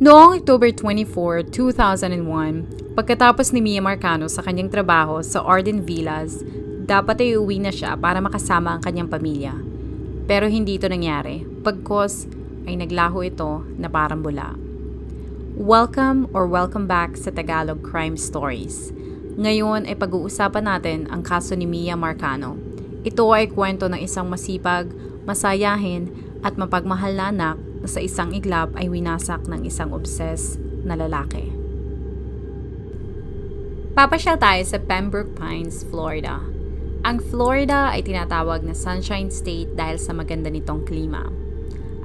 Noong October 24, 2001, pagkatapos ni Mia Marcano sa kanyang trabaho sa Arden Villas, dapat ay uwi na siya para makasama ang kanyang pamilya. Pero hindi ito nangyari, pagkos ay naglaho ito na parang bula. Welcome or welcome back sa Tagalog Crime Stories. Ngayon ay pag-uusapan natin ang kaso ni Mia Marcano. Ito ay kwento ng isang masipag, masayahin at mapagmahal na anak na sa isang iglap ay winasak ng isang obses na lalaki. Papasyal tayo sa Pembroke Pines, Florida. Ang Florida ay tinatawag na Sunshine State dahil sa maganda nitong klima.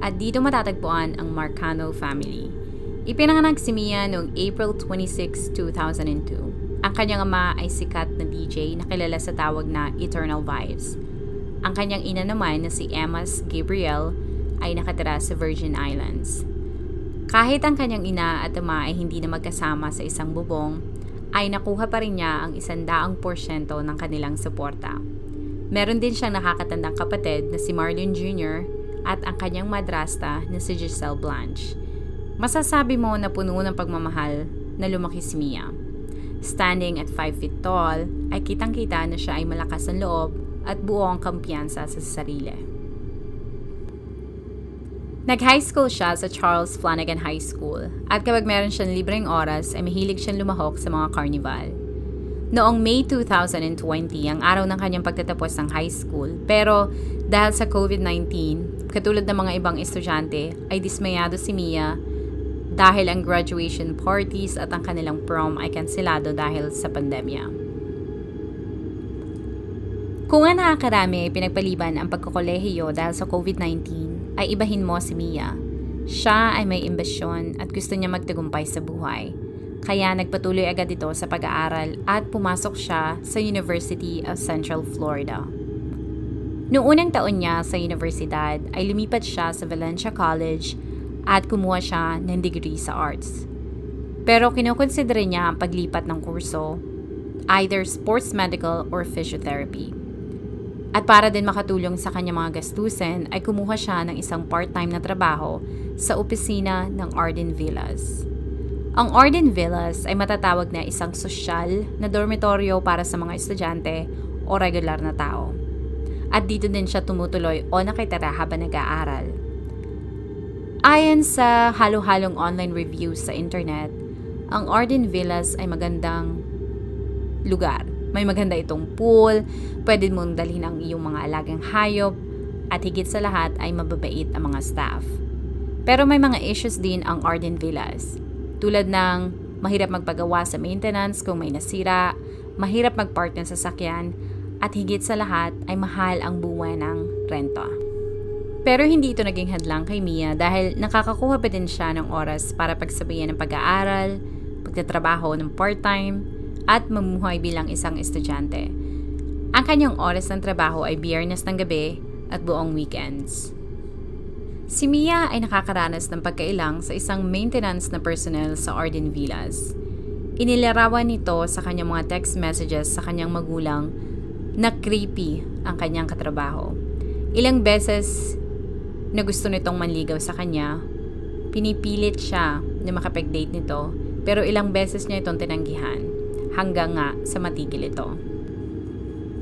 At dito matatagpuan ang Marcano family. Ipinanganak si Mia noong April 26, 2002. Ang kanyang ama ay sikat na DJ na kilala sa tawag na Eternal Vibes. Ang kanyang ina naman na si Emma's Gabriel ay nakatira sa Virgin Islands. Kahit ang kanyang ina at ama ay hindi na magkasama sa isang bubong, ay nakuha pa rin niya ang isandaang porsyento ng kanilang suporta. Meron din siyang nakakatandang kapatid na si Marlon Jr. at ang kanyang madrasta na si Giselle Blanche. Masasabi mo na puno ng pagmamahal na lumaki si Mia. Standing at 5 feet tall, ay kitang-kita na siya ay malakas ang loob at buo ang kampiyansa sa sarili. Nag-high school siya sa Charles Flanagan High School at kapag meron siyang libreng oras ay mahilig siyang lumahok sa mga carnival. Noong May 2020 ang araw ng kanyang pagtatapos ng high school pero dahil sa COVID-19, katulad ng mga ibang estudyante ay dismayado si Mia dahil ang graduation parties at ang kanilang prom ay kanselado dahil sa pandemya. Kung nga nakakarami ay pinagpaliban ang pagkukolehiyo dahil sa COVID-19, ay ibahin mo si Mia. Siya ay may imbasyon at gusto niya magtagumpay sa buhay. Kaya nagpatuloy agad ito sa pag-aaral at pumasok siya sa University of Central Florida. Noong unang taon niya sa universidad ay lumipat siya sa Valencia College at kumuha siya ng degree sa arts. Pero kinukonsidera niya ang paglipat ng kurso, either sports medical or physiotherapy. At para din makatulong sa kanyang mga gastusin ay kumuha siya ng isang part-time na trabaho sa opisina ng Arden Villas. Ang Arden Villas ay matatawag na isang sosyal na dormitoryo para sa mga estudyante o regular na tao. At dito din siya tumutuloy o nakitira habang nag-aaral. Ayon sa halo-halong online reviews sa internet, ang Arden Villas ay magandang lugar may maganda itong pool, pwede mong dalhin ang iyong mga alagang hayop, at higit sa lahat ay mababait ang mga staff. Pero may mga issues din ang Arden Villas. Tulad ng mahirap magpagawa sa maintenance kung may nasira, mahirap mag-park ng sasakyan, at higit sa lahat ay mahal ang buwan ng renta. Pero hindi ito naging hadlang kay Mia dahil nakakakuha pa din siya ng oras para pagsabayan ng pag-aaral, pagtatrabaho ng part-time, at mamuhay bilang isang estudyante. Ang kanyang oras ng trabaho ay biyernes ng gabi at buong weekends. Si Mia ay nakakaranas ng pagkailang sa isang maintenance na personnel sa Arden Villas. Inilarawan nito sa kanyang mga text messages sa kanyang magulang na creepy ang kanyang katrabaho. Ilang beses na gusto nitong manligaw sa kanya, pinipilit siya na makapag-date nito pero ilang beses niya itong tinanggihan hanggang nga sa matigil ito.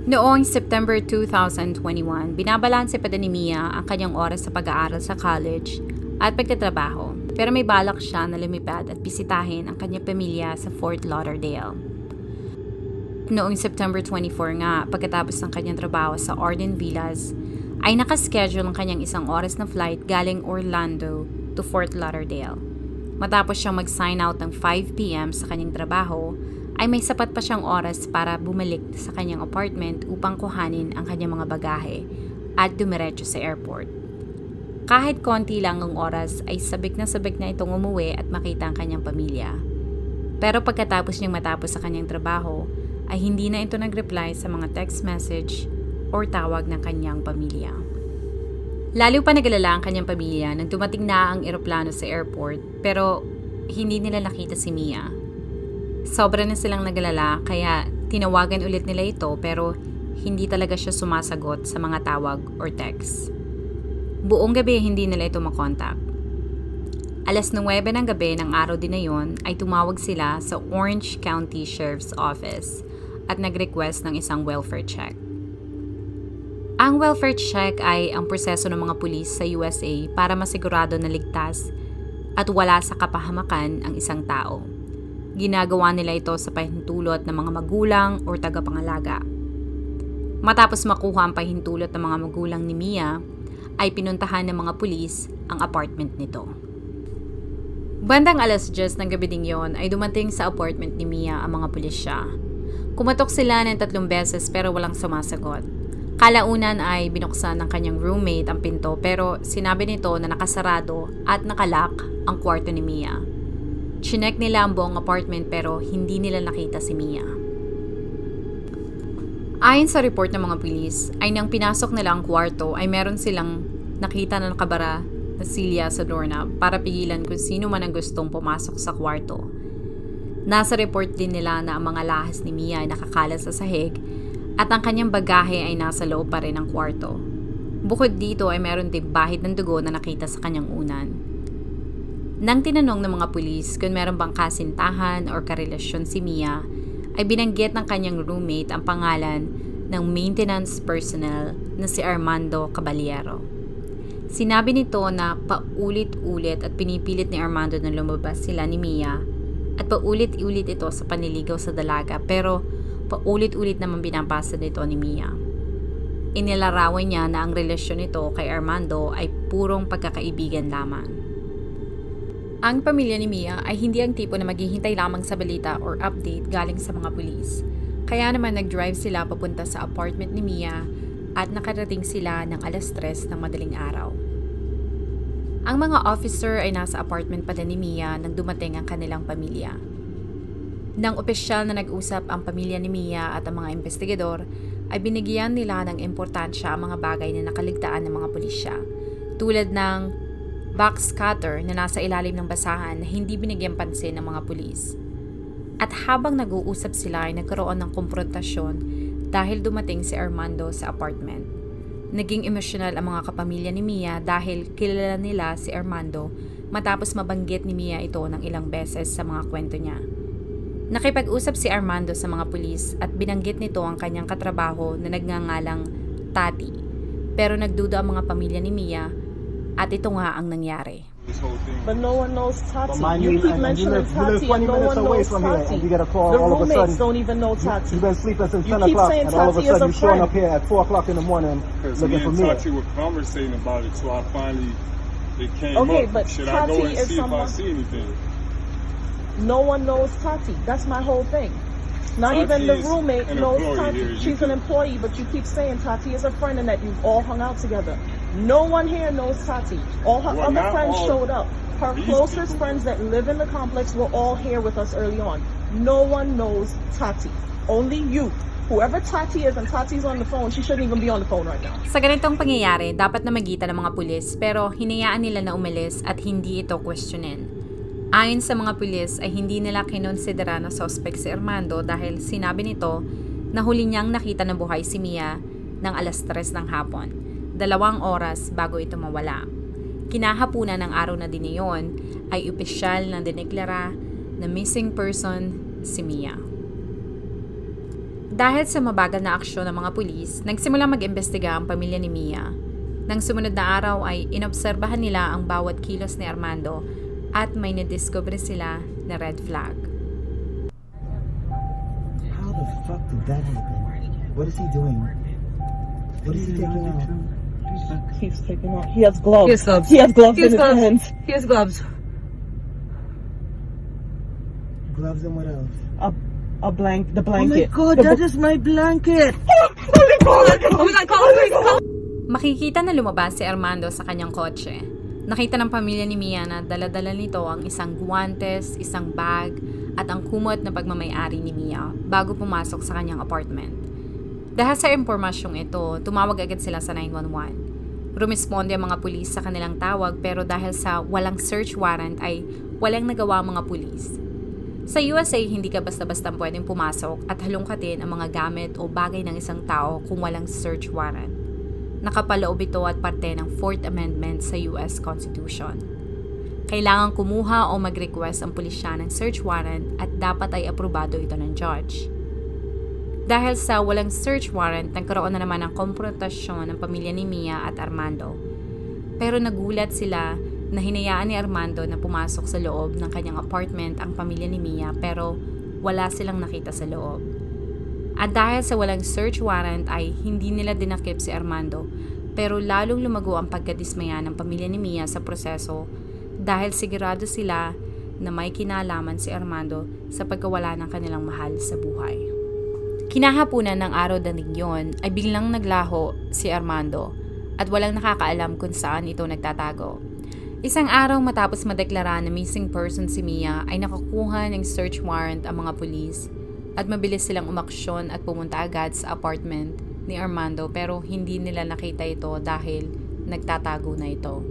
Noong September 2021, binabalanse pa din ni Mia ang kanyang oras sa pag-aaral sa college at pagtatrabaho. Pero may balak siya na lumipad at bisitahin ang kanyang pamilya sa Fort Lauderdale. Noong September 24 nga, pagkatapos ng kanyang trabaho sa Arden Villas, ay nakaschedule ang kanyang isang oras na flight galing Orlando to Fort Lauderdale. Matapos siyang mag-sign out ng 5pm sa kanyang trabaho, ay may sapat pa siyang oras para bumalik sa kanyang apartment upang kuhanin ang kanyang mga bagahe at dumiretso sa airport. Kahit konti lang ang oras ay sabik na sabik na itong umuwi at makita ang kanyang pamilya. Pero pagkatapos niyang matapos sa kanyang trabaho, ay hindi na ito nag-reply sa mga text message or tawag ng kanyang pamilya. Lalo pa nagalala ang kanyang pamilya nang dumating na ang eroplano sa airport pero hindi nila nakita si Mia Sobra na silang naglala kaya tinawagan ulit nila ito pero hindi talaga siya sumasagot sa mga tawag or text. Buong gabi hindi nila ito makontak. Alas 9 ng gabi ng araw din na yon ay tumawag sila sa Orange County Sheriff's Office at nag-request ng isang welfare check. Ang welfare check ay ang proseso ng mga pulis sa USA para masigurado na ligtas at wala sa kapahamakan ang isang tao. Ginagawa nila ito sa pahintulot ng mga magulang o tagapangalaga. Matapos makuha ang pahintulot ng mga magulang ni Mia, ay pinuntahan ng mga pulis ang apartment nito. Bandang alas 10 ng gabi ding yon ay dumating sa apartment ni Mia ang mga pulisya. Kumatok sila ng tatlong beses pero walang sumasagot. Kalaunan ay binuksan ng kanyang roommate ang pinto pero sinabi nito na nakasarado at nakalak ang kwarto ni Mia. Chinek nila ang buong apartment pero hindi nila nakita si Mia. Ayon sa report ng mga pulis, ay nang pinasok nila ang kwarto ay meron silang nakita na nakabara na silya sa doorknob para pigilan kung sino man ang gustong pumasok sa kwarto. Nasa report din nila na ang mga lahas ni Mia ay nakakalat sa sahig at ang kanyang bagahe ay nasa loob pa rin ng kwarto. Bukod dito ay meron din bahid ng dugo na nakita sa kanyang unan. Nang tinanong ng mga pulis kung meron bang kasintahan or karelasyon si Mia, ay binanggit ng kanyang roommate ang pangalan ng maintenance personnel na si Armando Caballero. Sinabi nito na paulit-ulit at pinipilit ni Armando na lumabas sila ni Mia at paulit-ulit ito sa paniligaw sa dalaga pero paulit-ulit naman binabasa nito ni Mia. Inilarawan niya na ang relasyon nito kay Armando ay purong pagkakaibigan lamang. Ang pamilya ni Mia ay hindi ang tipo na maghihintay lamang sa balita or update galing sa mga pulis. Kaya naman nag-drive sila papunta sa apartment ni Mia at nakarating sila ng alas 3 ng madaling araw. Ang mga officer ay nasa apartment pa din ni Mia nang dumating ang kanilang pamilya. Nang opisyal na nag-usap ang pamilya ni Mia at ang mga investigador, ay binigyan nila ng importansya ang mga bagay na nakaligtaan ng mga pulisya, tulad ng box cutter na nasa ilalim ng basahan na hindi binigyan pansin ng mga pulis. At habang nag-uusap sila ay nagkaroon ng komprontasyon dahil dumating si Armando sa apartment. Naging emosyonal ang mga kapamilya ni Mia dahil kilala nila si Armando matapos mabanggit ni Mia ito ng ilang beses sa mga kwento niya. Nakipag-usap si Armando sa mga pulis at binanggit nito ang kanyang katrabaho na nagngangalang Tati. Pero nagduda ang mga pamilya ni Mia at ito nga ang nangyari. This whole thing. But no one knows Tati. But you you, keep and- and you mentioning live- you live Tati, 20 and no one away knows from here, Tati. and you get a call the all of a roommates sudden. don't even know Tati. You've been sleeping since You 10 o'clock, saying and all of a sudden you're showing up here at 4 o'clock in the morning Because me looking for and me. Tati were conversating about it, so I finally it came Okay, up. but Should I go Tati and is see if I someone- see anything? No one knows Tati. That's my whole thing. Not Tati even the roommate an knows Tati. She's an employee, but you keep saying Tati is a friend and that you've all hung out together. No one here knows Tati. All her Well, other friends showed up. Her closest people. friends that live in the complex were all here with us early on. No one knows Tati. Only you. Whoever Tati is and Tati's on the phone, she shouldn't even be on the phone right now. Sa ganitong pangyayari, dapat na magitan ng mga pulis pero hinayaan nila na umalis at hindi ito questionin. Ayon sa mga pulis ay hindi nila kinonsidera na suspect si Armando dahil sinabi nito na huli niyang nakita na buhay si Mia ng alas 3 ng hapon, dalawang oras bago ito mawala. Kinahapunan ng araw na din iyon ay opisyal na dineklara na missing person si Mia. Dahil sa mabagal na aksyon ng mga pulis, nagsimula mag-imbestiga ang pamilya ni Mia. Nang sumunod na araw ay inobserbahan nila ang bawat kilos ni Armando at may nadiscover sila na red flag. How the fuck did that happen? What is he doing? What is he taking out? He's taking off. He has gloves. He has gloves. He has gloves He in has his gloves. hands. He has gloves. Gloves and what else? A, a blank, the Oh my blanket. god, The that is my blanket! Oh my God, call the police! Call Makikita na lumabas si Armando sa kanyang kotse. Nakita ng pamilya ni Mia na daladala nito ang isang guwantes, isang bag, at ang kumot na pagmamayari ni Mia bago pumasok sa kanyang apartment. Dahil sa impormasyong ito, tumawag agad sila sa 911. Rumisponde ang mga pulis sa kanilang tawag pero dahil sa walang search warrant ay walang nagawa ang mga pulis. Sa USA, hindi ka basta-basta pwedeng pumasok at halongkatin ang mga gamit o bagay ng isang tao kung walang search warrant. Nakapaloob ito at parte ng Fourth Amendment sa US Constitution. Kailangan kumuha o mag-request ang pulisya ng search warrant at dapat ay aprobado ito ng judge. Dahil sa walang search warrant, nagkaroon na naman ng konfrontasyon ng pamilya ni Mia at Armando. Pero nagulat sila na hinayaan ni Armando na pumasok sa loob ng kanyang apartment ang pamilya ni Mia pero wala silang nakita sa loob. At dahil sa walang search warrant ay hindi nila dinakip si Armando pero lalong lumago ang pagkadismaya ng pamilya ni Mia sa proseso dahil sigurado sila na may kinalaman si Armando sa pagkawala ng kanilang mahal sa buhay. Kinahapunan ng araw danig yon ay biglang naglaho si Armando at walang nakakaalam kung saan ito nagtatago. Isang araw matapos madeklara na missing person si Mia ay nakakuha ng search warrant ang mga pulis at mabilis silang umaksyon at pumunta agad sa apartment ni Armando pero hindi nila nakita ito dahil nagtatago na ito.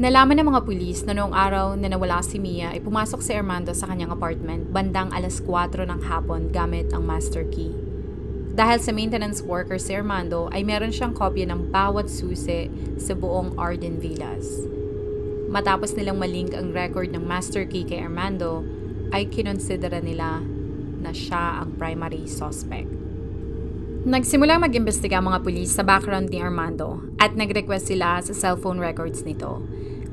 Nalaman ng mga pulis na noong araw na nawala si Mia ay pumasok si Armando sa kanyang apartment bandang alas 4 ng hapon gamit ang master key. Dahil sa maintenance worker si Armando ay meron siyang kopya ng bawat susi sa buong Arden Villas. Matapos nilang malink ang record ng master key kay Armando, ay kinonsidera nila na siya ang primary suspect. Nagsimula mag-imbestiga mga pulis sa background ni Armando at nag-request sila sa cellphone records nito.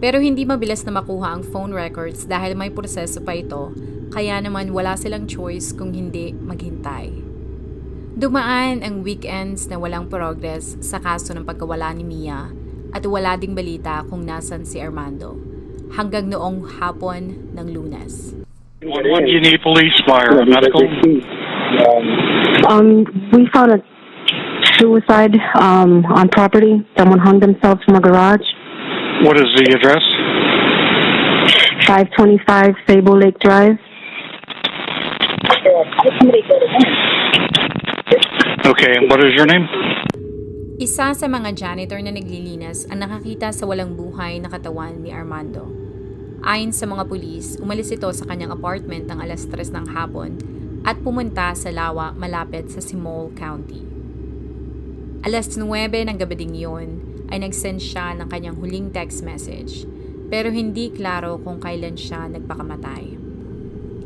Pero hindi mabilis na makuha ang phone records dahil may proseso pa ito, kaya naman wala silang choice kung hindi maghintay. Dumaan ang weekends na walang progress sa kaso ng pagkawala ni Mia at wala ding balita kung nasan si Armando hanggang noong hapon ng lunes. What, what do you need police fire? Medical? Um, we found a suicide um, on property. Someone hung themselves from a garage. What is the address? 525 Sable Lake Drive. Okay, and what is your name? Isa sa mga janitor na naglilinas ang nakakita sa walang buhay na katawan ni Armando. Ayon sa mga pulis, umalis ito sa kanyang apartment ng alas 3 ng hapon at pumunta sa lawa malapit sa Simol County. Alas 9 ng gabi ding yun ay nag-send siya ng kanyang huling text message pero hindi klaro kung kailan siya nagpakamatay.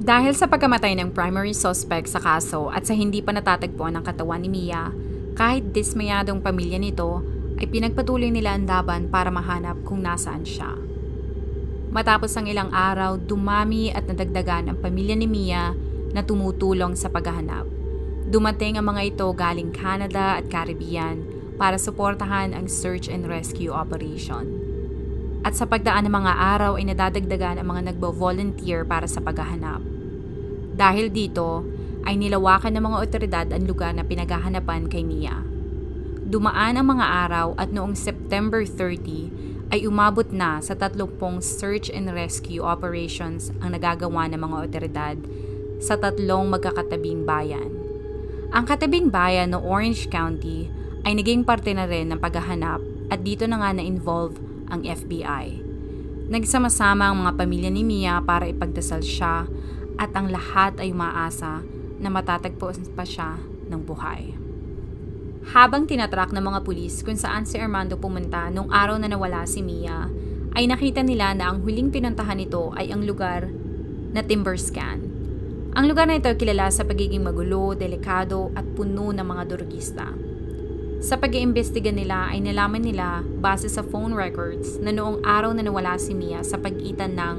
Dahil sa pagkamatay ng primary suspect sa kaso at sa hindi pa natatagpuan ang katawan ni Mia, kahit dismayadong pamilya nito, ay pinagpatuloy nila ang laban para mahanap kung nasaan siya. Matapos ang ilang araw, dumami at nadagdagan ang pamilya ni Mia na tumutulong sa paghahanap. Dumating ang mga ito galing Canada at Caribbean para suportahan ang search and rescue operation. At sa pagdaan ng mga araw ay nadadagdagan ang mga nagbo-volunteer para sa paghahanap. Dahil dito, ay nilawakan ng mga otoridad ang lugar na pinaghahanapan kay Mia. Dumaan ang mga araw at noong September 30 ay umabot na sa tatlong search and rescue operations ang nagagawa ng mga otoridad sa tatlong magkakatabing bayan. Ang katabing bayan ng Orange County ay naging parte na rin ng paghahanap at dito na nga na-involve ang FBI. Nagsama-sama ang mga pamilya ni Mia para ipagdasal siya at ang lahat ay umaasa na matatagpo pa siya ng buhay. Habang tinatrack ng mga pulis kung saan si Armando pumunta nung araw na nawala si Mia, ay nakita nila na ang huling pinuntahan nito ay ang lugar na Timberscan. Ang lugar na ito ay kilala sa pagiging magulo, delikado at puno ng mga durugista. Sa pag-iimbestiga nila ay nalaman nila base sa phone records na noong araw na nawala si Mia sa pagitan ng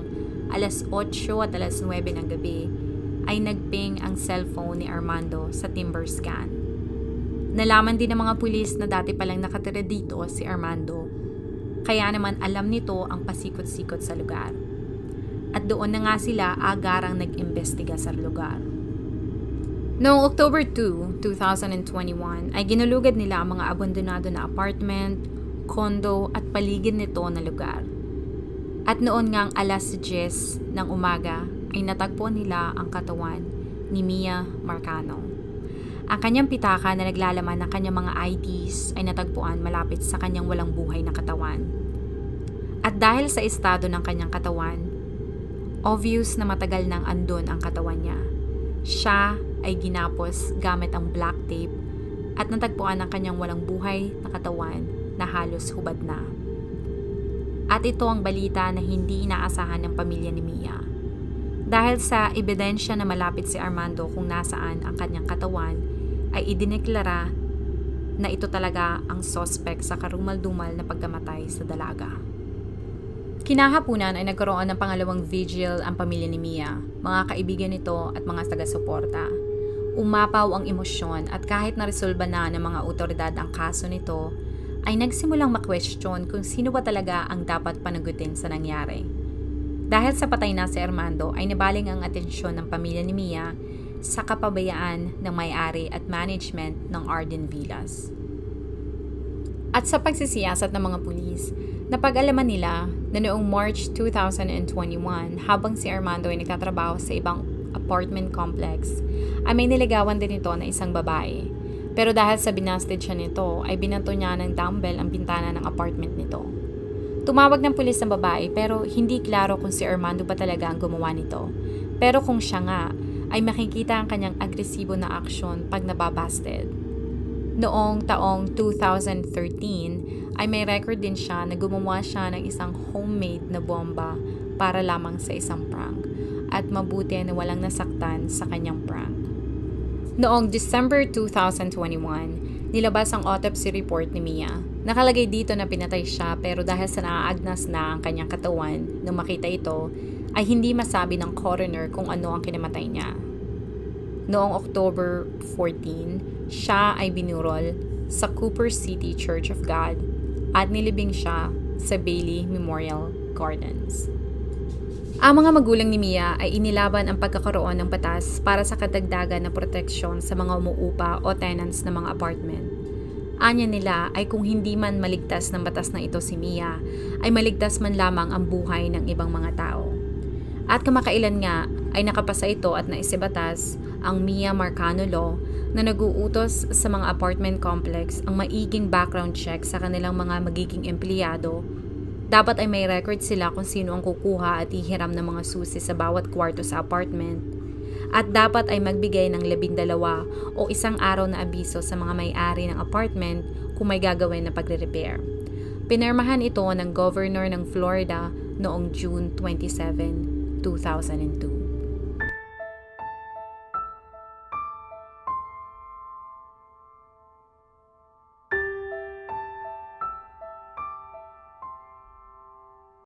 alas 8 at alas 9 ng gabi ay nagping ang cellphone ni Armando sa Timberscan. Nalaman din ng mga pulis na dati palang nakatira dito si Armando, kaya naman alam nito ang pasikot-sikot sa lugar. At doon na nga sila agarang nag-imbestiga sa lugar. Noong October 2, 2021 ay ginulugad nila ang mga abandonado na apartment, condo at paligid nito na lugar. At noon ngang alas 10 ng umaga ay natagpo nila ang katawan ni Mia Marcano. Ang kanyang pitaka na naglalaman ng kanyang mga IDs ay natagpuan malapit sa kanyang walang buhay na katawan. At dahil sa estado ng kanyang katawan, obvious na matagal nang andon ang katawan niya. Siya ay ginapos gamit ang black tape at natagpuan ang kanyang walang buhay na katawan na halos hubad na. At ito ang balita na hindi inaasahan ng pamilya ni Mia. Dahil sa ebidensya na malapit si Armando kung nasaan ang kanyang katawan, ay idineklara na ito talaga ang sospek sa karumal-dumal na pagkamatay sa dalaga. Kinahapunan ay nagkaroon ng pangalawang vigil ang pamilya ni Mia, mga kaibigan nito at mga taga-suporta. Umapaw ang emosyon at kahit naresolba na ng mga otoridad ang kaso nito, ay nagsimulang ma-question kung sino ba talaga ang dapat panagutin sa nangyari. Dahil sa patay na si Armando ay nabaling ang atensyon ng pamilya ni Mia sa kapabayaan ng may-ari at management ng Arden Villas. At sa pagsisiyasat ng mga pulis, napag-alaman nila na noong March 2021 habang si Armando ay nagtatrabaho sa ibang apartment complex, ay may niligawan din ito na isang babae. Pero dahil sa binasted siya nito, ay binanto niya ng dumbbell ang bintana ng apartment nito. Tumawag ng pulis ng babae pero hindi klaro kung si Armando ba talaga ang gumawa nito. Pero kung siya nga, ay makikita ang kanyang agresibo na aksyon pag nababasted. Noong taong 2013 ay may record din siya na gumawa siya ng isang homemade na bomba para lamang sa isang prank at mabuti na walang nasaktan sa kanyang prank. Noong December 2021, nilabas ang autopsy report ni Mia. Nakalagay dito na pinatay siya pero dahil sa naaagnas na ang kanyang katawan nung makita ito, ay hindi masabi ng coroner kung ano ang kinamatay niya. Noong October 14, siya ay binurol sa Cooper City Church of God at nilibing siya sa Bailey Memorial Gardens. Ang mga magulang ni Mia ay inilaban ang pagkakaroon ng batas para sa kadagdagan na proteksyon sa mga umuupa o tenants ng mga apartment. Anya nila ay kung hindi man maligtas ng batas na ito si Mia, ay maligtas man lamang ang buhay ng ibang mga tao. At kamakailan nga ay nakapasa ito at naisibatas ang Mia Marcano Law na nag-uutos sa mga apartment complex ang maiging background check sa kanilang mga magiging empleyado dapat ay may record sila kung sino ang kukuha at ihiram ng mga susi sa bawat kwarto sa apartment. At dapat ay magbigay ng labindalawa o isang araw na abiso sa mga may-ari ng apartment kung may gagawin na pagre-repair. Pinirmahan ito ng Governor ng Florida noong June 27, 2002.